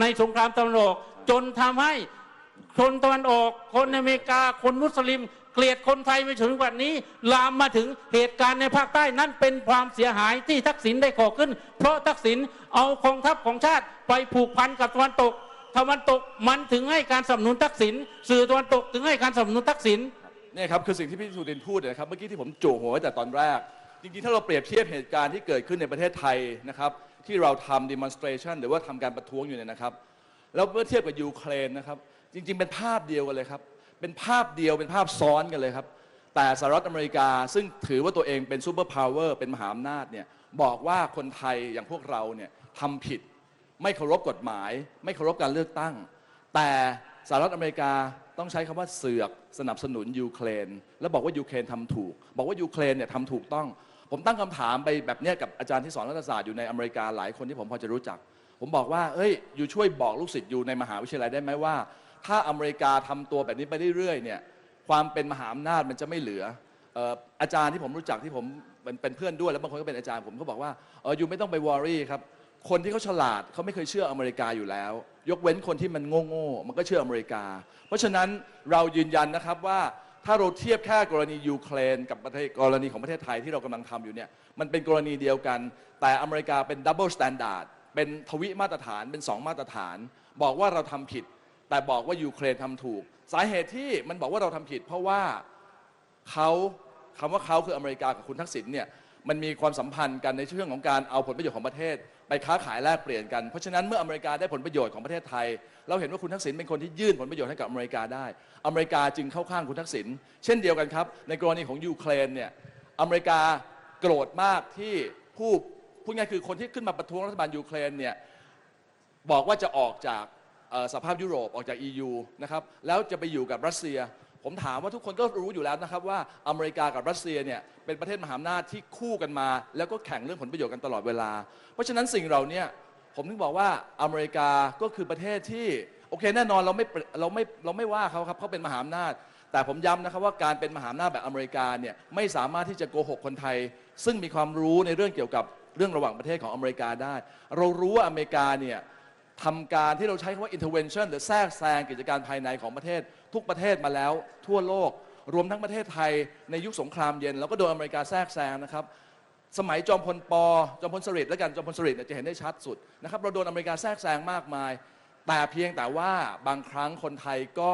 ในสงครามตะวันออก จนทำให้คนตะวันออก คนอเมริกาคนมุสลิม เกลียดคนไทยไปถึงวันนี้ ลามมาถึงเหตุการณ์ในภาคใต้นั่นเป็นความเสียหายที่ทักษิณได้ก่อขึ้น เพราะทักษิณเอากองทัพของชาติไปผูกพันกับตะวันตกตะวันตกมันถึงให้การสนับสนุนทักษิณสื่อตะวันตกถึงให้การสนับสนุนทักษิณเนี่ยครับคือสิ่งที่พี่สุรินพูดนะครับเมื่อกี้ที่ผมจู่หัวแต่ตอนแรก จริงๆ ถ้าเราเปรียบเทียบเหตุการณ์ที่เกิดขึ้นในประเทศไทยนะครับที่เราทำ demonstration หรือว่าทำการประท้วงอยู่เนี่ยนะครับ แล้วเมื่อเทียบกับยูเครนนะครับ จริงๆ เป็นภาพเดียวกันเลยครับ เป็นภาพเดียวเป็นภาพซ้อนกันเลยครับ แต่สหรัฐอเมริกาซึ่งถือว่าตัวเองเป็นซูเปอร์พาวเวอร์เป็นมหาอำนาจเนี่ยบอกว่าคนไทยอย่างพวกเราเนี่ยทำผิด ไม่เคารพกฎหมาย ไม่เคารพการเลือกตั้ง แต่สหรัฐอเมริกาต้องใช้คำว่าเสือกสนับสนุนยูเครน แล้วบอกว่ายูเครนทำถูก บอกว่ายูเครนเนี่ยทำถูกต้อง ผมตั้งคำถามไปแบบนี้กับอาจารย์ที่สอนรัฐศาสตร์อยู่ในอเมริกาหลายคนที่ผมพอจะรู้จัก ผมบอกว่าเอ้ยอยู่ช่วยบอกลูกศิษย์อยู่ในมหาวิทยาลัยได้ไหมว่า ถ้าอเมริกาทำตัวแบบนี้ไปเรื่อยๆเนี่ยความเป็นมหาอำนาจมันจะไม่เหลืออาจารย์ที่ผมรู้จักที่ผมเป็นเพื่อนด้วยแล้วบางคนก็เป็นอาจารย์ผมก็บอกว่าเออยูไม่ต้องไปวอรี่ครับคนที่เขาฉลาดเขาไม่เคยเชื่ออเมริกาอยู่แล้ว ยกเว้นคนที่มันโง่ๆมันก็เชื่ออเมริกา เพราะฉะนั้นเรายืนยันนะครับว่า ถ้าเราเทียบแค่กรณียูเครนกับประเทศกรณีของประเทศไทยที่เรากำลังทำอยู่เนี่ยมันเป็นกรณีเดียวกัน แต่อเมริกาเป็นดับเบิลสแตนดาร์ดเป็นทวิมาตรฐานเป็นสองมาตรฐาน บอกว่าเราทำผิด แต่บอกว่ายูเครนทำถูก สาเหตุที่มันบอกว่าเราทำผิด เพราะว่าเขาคำว่าเขาคืออเมริกากับคุณทักษิณเนี่ยมันมีความสัมพันธ์กันในเรื่องของการเอาผลประโยชน์ของประเทศ ไปค้าขายแลกเปลี่ยนกัน เพราะฉะนั้นเมื่ออเมริกาได้ผลประโยชน์ของประเทศไทย เราเห็นว่าคุณทักษิณเป็นคนที่ยื่นผลประโยชน์ให้กับอเมริกาได้ อเมริกาจึงเข้าข้างคุณทักษิณเช่นเดียวกันครับ ในกรณีของยูเครนเนี่ยอเมริกาโกรธมากที่ผู้พูดง่ายคือคนที่ขึ้นมาประท้วงรัฐบาลยูเครนเนี่ยบอกว่าจะออกจากสภาพยุโรปออกจาก EU นะครับแล้วจะไปอยู่กับรัสเซีย ผมถามว่าทุกคนก็รู้อยู่แล้วนะครับว่าอเมริกากับรัสเซียเนี่ยเป็นประเทศมหาอำนาจที่คู่กันมา แล้วก็แข่งเรื่องผลประโยชน์กันตลอดเวลา เพราะฉะนั้นสิ่งเหล่าเนี้ผมถึงบอกว่าอเมริกาก็คือประเทศที่โอเคแน่นอนเราไม่เราไม่เราไม่ว่าเขาครับเขาเป็นมหาอำนาจ แต่ผมย้ำนะครับว่าการเป็นมหาอำนาจแบบอเมริกาเนี่ยไม่สามารถที่จะโกหกคนไทย ซึ่งมีความรู้ในเรื่องเกี่ยวกับเรื่องระหว่างประเทศของอเมริกาได้ เรารู้ว่าอเมริกาเนี่ยทำการที่เราใช้คำว่า intervention หรือแทรกแซงกิจการภายในของประเทศ ทุกประเทศมาแล้วทั่วโลก รวมทั้งประเทศไทยในยุคสงครามเย็นแล้วก็โดนอเมริกาแทรกแซงนะครับสมัยจอมพลปจอมพลสฤษดิ์และกันจอมพลสฤษดิ์จะเห็นได้ชัดสุดนะครับเราโดนอเมริกาแทรกแซงมากมาย แต่เพียงแต่ว่าบางครั้งคนไทยก็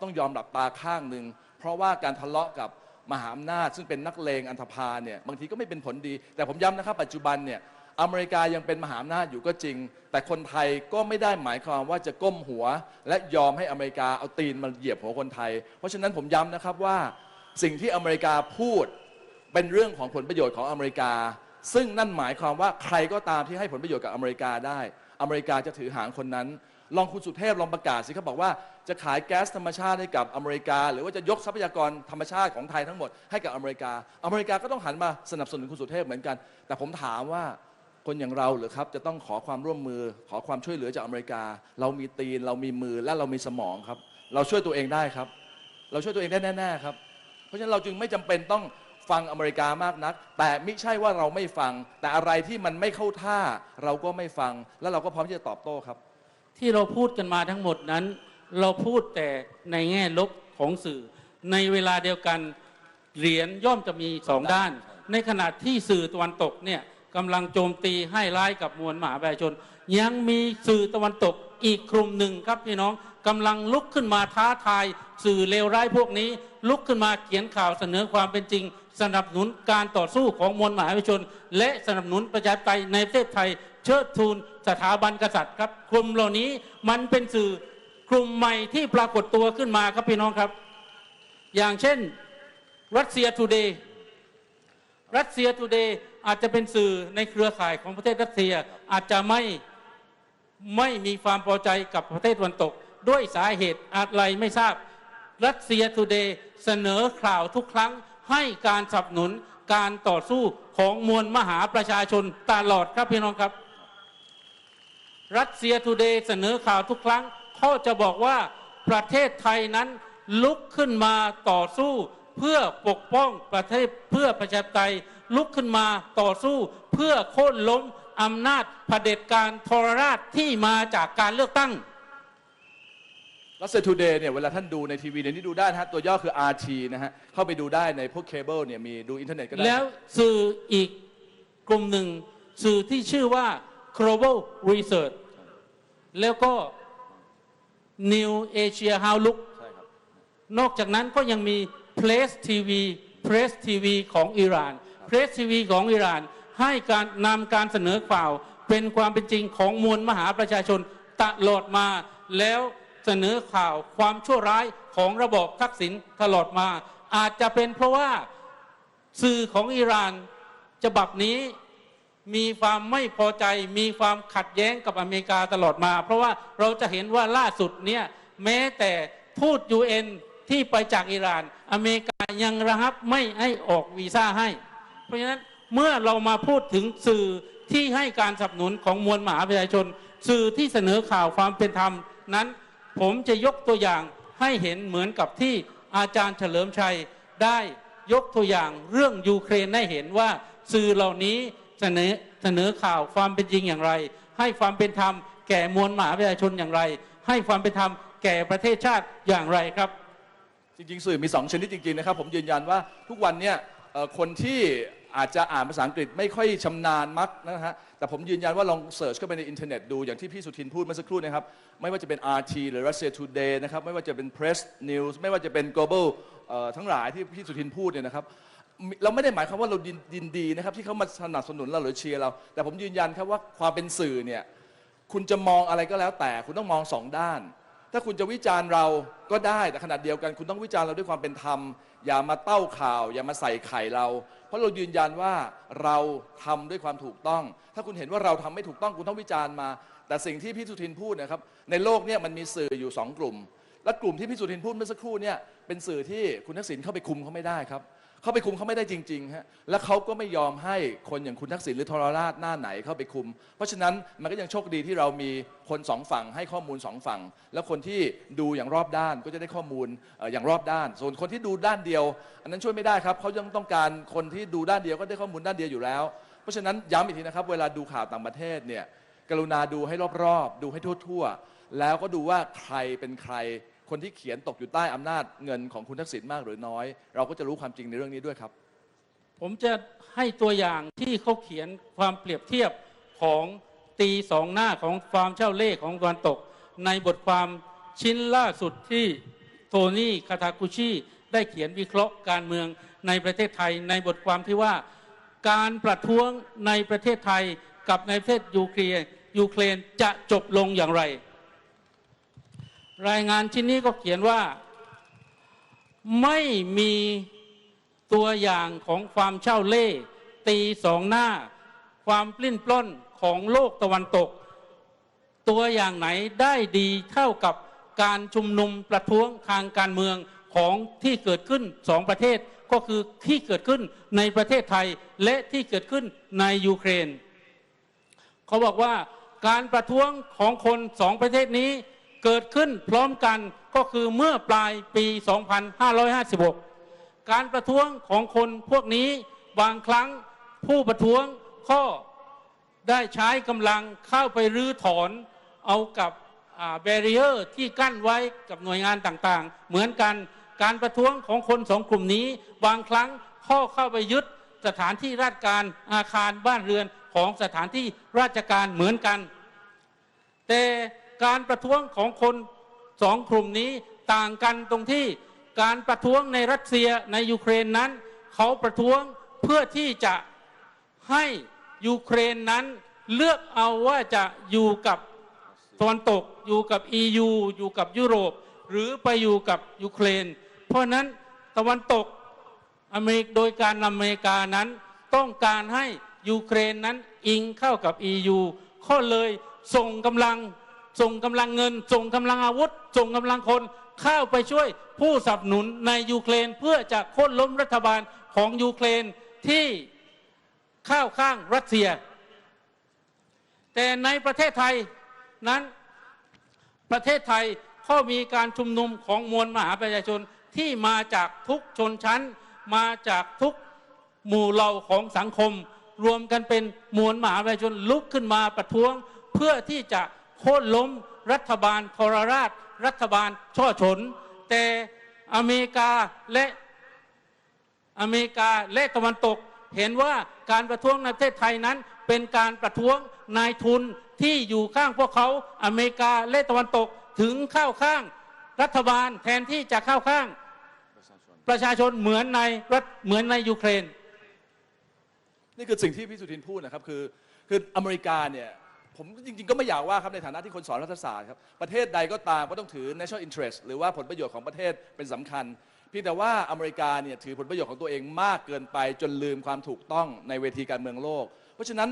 ต้องยอมหลับตาข้างหนึ่งเพราะว่าการทะเลาะกับมหาอำนาจ ซึ่งเป็นนักเลงอันธพาลเนี่ยบางทีก็ไม่เป็นผลดี แต่ผมย้ำนะครับ ปัจจุบันเนี่ย อเมริกายังเป็นมหาอำนาจอยู่ก็จริง แต่คนไทยก็ไม่ได้หมายความว่าจะก้มหัว และยอมให้อเมริกาเอาตีนมาเหยียบหัวคนไทย เพราะฉะนั้นผมย้ำนะครับว่าสิ่งที่อเมริกาพูดเป็นเรื่องของผลประโยชน์ของอเมริกา ซึ่งนั่นหมายความว่าใครก็ตามที่ให้ผลประโยชน์กับอเมริกาได้ อเมริกาจะถือหางคนนั้น ลองคุณสุเทพลองประกาศสิเขาบอกว่าจะขายแก๊สธรรมชาติให้กับอเมริกา หรือว่าจะยกทรัพยากรธรรมชาติของไทยทั้งหมดให้กับอเมริกา อเมริกาก็ต้องหันมาสนับสนุนคุณสุเทพเหมือนกัน แต่ผมถามว่า คนอย่างเราเหรือครับจะต้องขอความร่วมมือ ขอความช่วยเหลือจากอเมริกา เรามีตีน เรามีมือและเรามีสมองครับ เราช่วยตัวเองได้ครับ เราช่วยตัวเองได้แน่ๆครับ เพราะฉะนั้นเราจึงไม่จำเป็นต้องฟังอเมริกามากนัก แต่ไม่ใช่ว่าเราไม่ฟัง แต่อะไรที่มันไม่เข้าท่า เราก็ไม่ฟัง แล้วเราก็พร้อมที่จะตอบโต้ครับ ที่เราพูดกันมาทั้งหมดนั้น เราพูดแต่ในแง่ลบของสื่อ ในเวลาเดียวกันเหรียญย่อมจะมีสองด้าน ในขณะที่สื่อตะวันตกเนี่ย กำลังโจมตีให้ร้ายกับมวลมหาประชาชน ยังมีสื่อตะวันตกอีกกลุ่มหนึ่งครับพี่น้องกำลังลุกขึ้นมาท้าทายสื่อเลวร้ายพวกนี้ ลุกขึ้นมาเขียนข่าวเสนอความเป็นจริง สนับสนุนการต่อสู้ของมวลมหาประชาชน และสนับสนุนประชาธิปไตยในประเทศไทย เชิดทูนสถาบันกษัตริย์ครับกลุ่มเหล่านี้มันเป็นสื่อกลุ่มใหม่ที่ปรากฏตัวขึ้นมาครับพี่น้องครับ อย่างเช่นรัสเซียทูเดย์รัสเซียทูเดย์ อาจจะเป็นสื่อในเครือข่ายของประเทศรัสเซีย อาจจะไม่ไม่มีความพอใจกับประเทศตะวันตก ด้วยสาเหตุอะไรไม่ทราบรัสเซียทูเดย์เสนอข่าวทุกครั้งให้การสนับสนุนการต่อสู้ของมวลมหาประชาชนตลอดครับพี่น้องครับ รัสเซียทูเดย์เสนอข่าวทุกครั้งเขาจะบอกว่าประเทศไทยนั้นลุกขึ้นมาต่อสู้เพื่อปกป้องประเทศเพื่อประชาธิปไตย ลุกขึ้นมาต่อสู้เพื่อโค่นล้มอำนาจเผด็จการทรราชที่มาจากการเลือกตั้งรัสเซียทูเดย์เนี่ยเวลาท่านดูในทีวีเนี่ยนี่ดูได้นะฮะตัวย่อคือ RT นะฮะ เข้าไปดูได้ในพวกเคเบิลเนี่ยมีดูอินเทอร์เน็ตก็ได้แล้วสื่ออีกกลุ่มหนึ่ง สื่อที่ชื่อว่า Global Research แล้วก็ New Asia Outlook ใช่ครับนอกจากนั้นก็ยังมี Press TV Press TV ของอิหร่าน Press TV ของอิหร่าน ให้การนำการเสนอข่าว เป็นความเป็นจริงของมวลมหาประชาชนตลอดมา แล้วเสนอข่าวความชั่วร้ายของระบอบทักษิณตลอดมา อาจจะเป็นเพราะว่าสื่อของอิหร่านฉบับนี้มีความไม่พอใจ มีความขัดแย้งกับอเมริกาตลอดมา เพราะว่าเราจะเห็นว่าล่าสุดเนี่ยแม้แต่ทูต UN ที่ไปจากอิหร่าน อเมริกายังระหับไม่ให้ออกวีซ่าให้ ราะฉะนั้นเมื่อเรามาพูดถึงสื่อที่ให้การสนับสนุนของมวลมหาประชาชน สื่อที่เสนอข่าวความเป็นธรรมนั้น ผมจะยกตัวอย่างให้เห็นเหมือนกับที่อาจารย์เฉลิมชัยได้ยกตัวอย่างเรื่องยูเครนให้เห็นว่าสื่อเหล่านี้เสนอเสนอข่าวความเป็นจริงอย่างไร ให้ความเป็นธรรมแก่มวลมหาประชาชนอย่างไร ให้ความเป็นธรรมแก่ประเทศชาติอย่างไรครับ จริงๆ สื่อมี 2 ชนิดจริงๆนะครับผมยืนยันว่าทุกวันเนี่ยคนที่ อาจจะอ่านภาษาอังกฤษไม่ค่อยชำนาญมักนะฮะแต่ผมยืนยันว่าลองเสิร์ชเข้าไปในอินเทอร์เน็ตดูอย่างที่พี่สุทินพูดเมื่อสักครู่นะครับ ไม่ว่าจะเป็น RT หรือ Russia Today นะครับไม่ว่าจะเป็น Press News ไม่ว่าจะเป็น global ทั้งหลายที่พี่สุทินพูดเนี่ยนะครับเราไม่ได้หมายความว่าเราดินดินดีนะครับที่เขามาสนับสนุนเราหรือเชียร์เรา แต่ผมยืนยันครับว่าความเป็นสื่อเนี่ยคุณจะมองอะไรก็แล้วแต่คุณต้องมองสองด้าน ถ้าคุณจะวิจารณ์เราก็ได้แต่ขนาดเดียวกัน คุณต้องวิจารณ์เราด้วยความเป็นธรรม อย่ามาเต้าข่าว อย่ามาใส่ไข่เรา เพราะเรายืนยันว่าเราทำด้วยความถูกต้อง ถ้าคุณเห็นว่าเราทำไม่ถูกต้องคุณต้องวิจารณ์มา แต่สิ่งที่พี่สุทินพูดนะครับ ในโลกเนี่ยมันมีสื่ออยู่สองกลุ่ม และกลุ่มที่พี่สุทินพูดเมื่อสักครู่เนี่ยเป็นสื่อที่คุณทักษิณเข้าไปคุมเขาไม่ได้ครับ เข้าไปคุมเขาไม่ได้จริงๆฮะและเขาก็ไม่ยอมให้คนอย่างคุณทักษิณหรือทรราชหน้าไหนเข้าไปคุม เพราะฉะนั้นมันก็ยังโชคดีที่เรามีคนสองฝั่งให้ข้อมูลสองฝั่ง แล้วคนที่ดูอย่างรอบด้านก็จะได้ข้อมูลเอ่ออย่างรอบด้าน ส่วนคนที่ดูด้านเดียว อันนั้นช่วยไม่ได้ครับเขายังต้องการคนที่ดูด้านเดียวก็ได้ข้อมูลด้านเดียวอยู่แล้ว เพราะฉะนั้นย้ำอีกทีนะครับเวลาดูข่าวต่างประเทศเนี่ยกรุณาดูให้รอบๆ ดูให้ทั่ว ๆ แล้วก็ดูว่าใครเป็นใคร คนที่เขียนตกอยู่ใต้อำนาจเงินของคุณทักษิณมากหรือน้อย เราก็จะรู้ความจริงในเรื่องนี้ด้วยครับ ผมจะให้ตัวอย่างที่เขาเขียนความเปรียบเทียบของตีสองหน้าของความเช่าเล่ห์ของตะวันตก ในบทความชิ้นล่าสุดที่โทนี่คาทากุชิได้เขียนวิเคราะห์การเมืองในประเทศไทย ในบทความที่ว่าการประท้วงในประเทศไทยกับในประเทศยูเครนยูเครนจะจบลงอย่างไร รายงานชิ้นนี้ก็เขียนว่า ไม่มีตัวอย่างของความเช่าเล่ตีสองหน้า ความปลิ้นปล้นของโลกตะวันตก ตัวอย่างไหนได้ดีเท่ากับการชุมนุมประท้วงทางการเมืองของที่เกิดขึ้นสองประเทศก็คือที่เกิดขึ้นในประเทศไทยและที่เกิดขึ้นในยูเครน เขาบอกว่าการประท้วงของคนสองประเทศนี้ เกิดขึ้นพร้อมกันก็คือเมื่อปลายปี 2556 การประท้วงของคนพวกนี้บางครั้งผู้ประท้วงก็ได้ใช้กำลังเข้าไปรื้อถอนเอากับแบรียร์ที่กั้นไว้กับหน่วยงานต่างๆ เหมือนกันการประท้วงของคนสองกลุ่มนี้ บางครั้งข้อเข้าไปยึดสถานที่ราชการอาคารบ้านเรือนของสถานที่ราชการเหมือนกัน แต่ การประท้วงของคนสองกลุ่มนี้ต่างกันตรงที่การประท้วงในรัสเซียในยูเครนนั้น เขาประท้วงเพื่อที่จะให้ยูเครนนั้นเลือกเอาว่าจะอยู่กับตะวันตกอยู่กับ EU อยู่กับยุโรป หรือไปอยู่กับยูเครน เพราะฉะนั้นตะวันตกอเมริกโดยการนำอเมริกานั้นต้องการให้ยูเครนนั้นอิงเข้ากับ EU ข้อเลยส่งกำลัง ส่งกำลังเงิน ส่งกำลังอาวุธ ส่งกำลังคนเข้าไปช่วยผู้สนับสนุนในยูเครนเพื่อจะโค่นล้มรัฐบาลของยูเครนที่เข้าข้างรัสเซีย แต่ในประเทศไทยนั้นประเทศไทยก็มีการชุมนุมของมวลมหาประชาชนที่มาจากทุกชนชั้น มาจากทุกหมู่เหล่าของสังคม รวมกันเป็นมวลมหาประชาชนลุกขึ้นมาประท้วงเพื่อที่จะ โค่นล้มรัฐบาลทรราช รัฐบาลช่อฉน แต่อเมริกาและอเมริกาและตะวันตก เห็นว่าการประท้วงในประเทศไทยนั้น เป็นการประท้วงนายทุนที่อยู่ข้างพวกเขาอเมริกาและตะวันตกถึงเข้าข้างรัฐบาลแทนที่จะเข้าข้าง ประชาชนเหมือนในรัฐเหมือนในยูเครน นี่คือสิ่งที่พี่สุทินพูดนะครับคือคืออเมริกาเนี่ย ผมจริงๆ ก็ไม่อยากว่าครับในฐานะที่คนสอนรัฐศาสตร์ครับประเทศใดก็ตามก็ต้องถือ national interest หรือว่าผลประโยชน์ของประเทศเป็นสำคัญเพียงแต่ว่าอเมริกาเนี่ยถือผลประโยชน์ของตัวเองมากเกินไปจนลืมความถูกต้องในเวทีการเมืองโลก เพราะฉะนั้น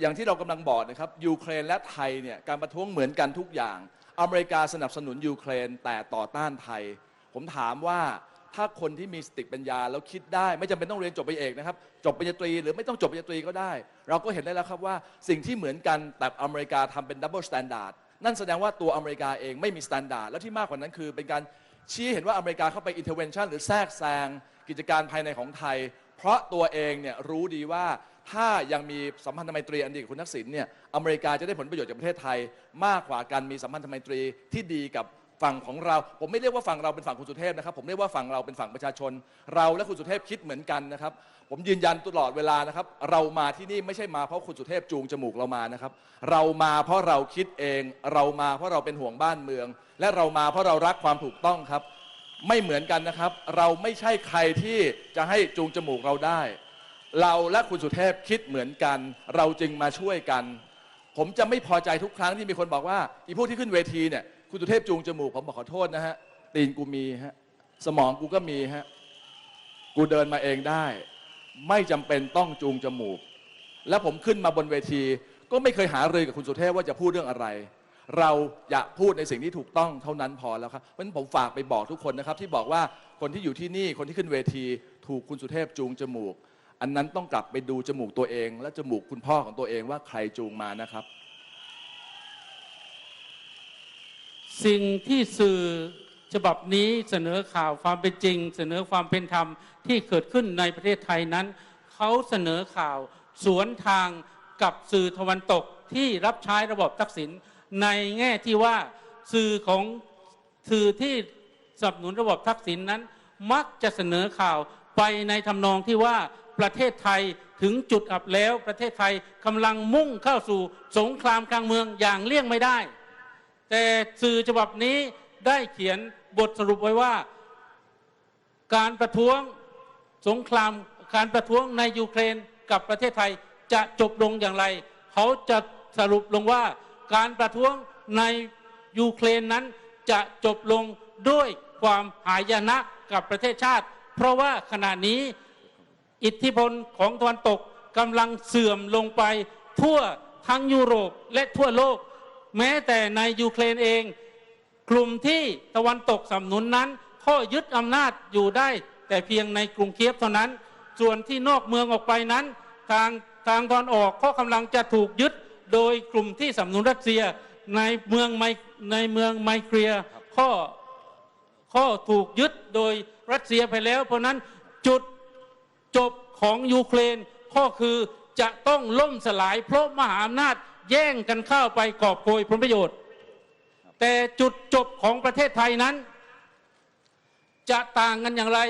อย่างที่เรากำลังบอกนะครับยูเครนและไทยเนี่ยการประท้วงเหมือนกันทุกอย่าง อเมริกาสนับสนุนยูเครนแต่ต่อต้านไทย ผมถามว่า ถ้าคนที่มีสติปัญญาแล้วคิดได้ ไม่จำเป็นต้องเรียนจบปริญญาเอกนะครับ จบปริญญาตรีหรือไม่ต้องจบปริญญาตรีก็ได้ เราก็เห็นได้แล้วครับว่าสิ่งที่เหมือนกันแต่อเมริกาทำเป็นดับเบิลสแตนดาร์ดนั่นแสดงว่าตัวอเมริกาเองไม่มีสแตนดาร์ดแล้วที่มากกว่านั้นคือ เป็นการชี้เห็นว่าอเมริกาเข้าไปอินเทอร์เวนชั่นหรือแทรกแซงกิจการภายในของไทย เพราะตัวเองเนี่ยรู้ดีว่าถ้ายังมีสัมพันธไมตรีอันดีกับคุณทักษิณเนี่ยอเมริกาจะได้ผลประโยชน์จากประเทศไทย มากกว่าการมีสัมพันธไมตรีที่ดีกับ ฝั่งของเรา ผมไม่เรียกว่าฝั่งเราเป็นฝั่งคุณสุเทพนะครับ ผมเรียกว่าฝั่งเราเป็นฝั่งประชาชน เราและคุณสุเทพคิดเหมือนกันนะครับ ผมยืนยันตลอดเวลานะครับ เรามาที่นี่ไม่ใช่มาเพราะคุณสุเทพจูงจมูกเรามานะครับ เรามาเพราะเราคิดเอง เรามาเพราะเราเป็นห่วงบ้านเมือง และเรามาเพราะเรารักความถูกต้องครับ ไม่เหมือนกันนะครับ เราไม่ใช่ใครที่จะให้จูงจมูกเราได้ เราและคุณสุเทพคิดเหมือนกัน เราจึงมาช่วยกัน ผมจะไม่พอใจทุกครั้งที่มีคนบอกว่าอีพวกที่ขึ้นเวทีเนี่ย คุณสุเทพจูงจมูกผมบอกขอโทษนะฮะตีนกูมีฮะสมองกูก็มีฮะกูเดินมาเองได้ ไม่จำเป็นต้องจูงจมูก และผมขึ้นมาบนเวที ก็ไม่เคยหารือกับคุณสุเทพว่าจะพูดเรื่องอะไร เราอยากพูดในสิ่งที่ถูกต้องเท่านั้นพอแล้วครับเพราะฉะนั้นผมฝากไปบอกทุกคนนะครับ ที่บอกว่าคนที่อยู่ที่นี่คนที่ขึ้นเวทีถูกคุณสุเทพจูงจมูก อันนั้นต้องกลับไปดูจมูกตัวเอง และจมูกคุณพ่อของตัวเองว่าใครจูงมานะครับ สิ่งที่สื่อฉบับนี้เสนอข่าวความเป็นจริง เสนอความเป็นธรรมที่เกิดขึ้นในประเทศไทยนั้น เขาเสนอข่าวสวนทางกับสื่อตะวันตกที่รับใช้ระบบทักษิณในแง่ที่ว่าสื่อของสื่อที่สนับสนุนระบบทักษิณนั้น มักจะเสนอข่าวไปในทำนองที่ว่าประเทศไทยถึงจุดอับแล้วประเทศไทยกำลังมุ่งเข้าสู่สงครามกลางเมืองอย่างเลี่ยงไม่ได้ แต่สื่อฉบับนี้ได้เขียนบทสรุปไว้ว่า การประท้วงสงครามการประท้วงในยูเครนกับประเทศไทยจะจบลงอย่างไร เขาจะสรุปลงว่าการประท้วงในยูเครนนั้นจะจบลงด้วยความหายนะกับประเทศชาติ เพราะว่าขณะนี้อิทธิพลของตะวันตกกำลังเสื่อมลงไปทั่วทั้งยุโรปและทั่วโลก แม้แต่ในยูเครนเอง กลุ่มที่ตะวันตกสนับสนุนนั้นข้อยึดอำนาจอยู่ได้ แต่เพียงในกรุงเคียฟเท่านั้น ส่วนที่นอกเมืองออกไปนั้น ทางทางตอนออกข้อกำลังจะถูกยึดโดยกลุ่มที่สนับสนุนรัสเซียในเมืองไมในเมืองไมเกรียข้อข้อถูกยึดโดยรัสเซียไปแล้ว เพราะฉะนั้นจุดจบของยูเครนก็คือจะต้องล่มสลายเพราะมหาอำนาจ แย่งกันเข้าไปกอบโกยผลประโยชน์ แต่จุดจบของประเทศไทยนั้น จะต่างกันอย่างไร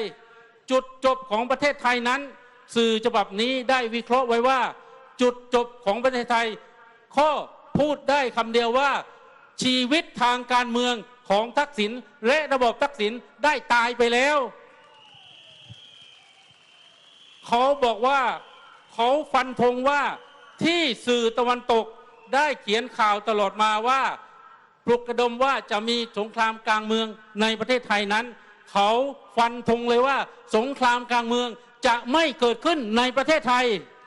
จุดจบของประเทศไทยนั้น สื่อฉบับนี้ได้วิเคราะห์ไว้ว่า จุดจบของประเทศไทย ข้อพูดได้คำเดียวว่า ชีวิตทางการเมืองของทักษิณและระบบทักษิณได้ตายไปแล้ว เขาบอกว่าเขาฟันธงว่าที่สื่อตะวันตก ได้เขียนข่าวตลอดมาว่าปลุกกระดมว่าจะมีสงครามกลางเมืองในประเทศไทยนั้น เขาฟันธงเลยว่า สงครามกลางเมืองจะไม่เกิดขึ้นในประเทศไทย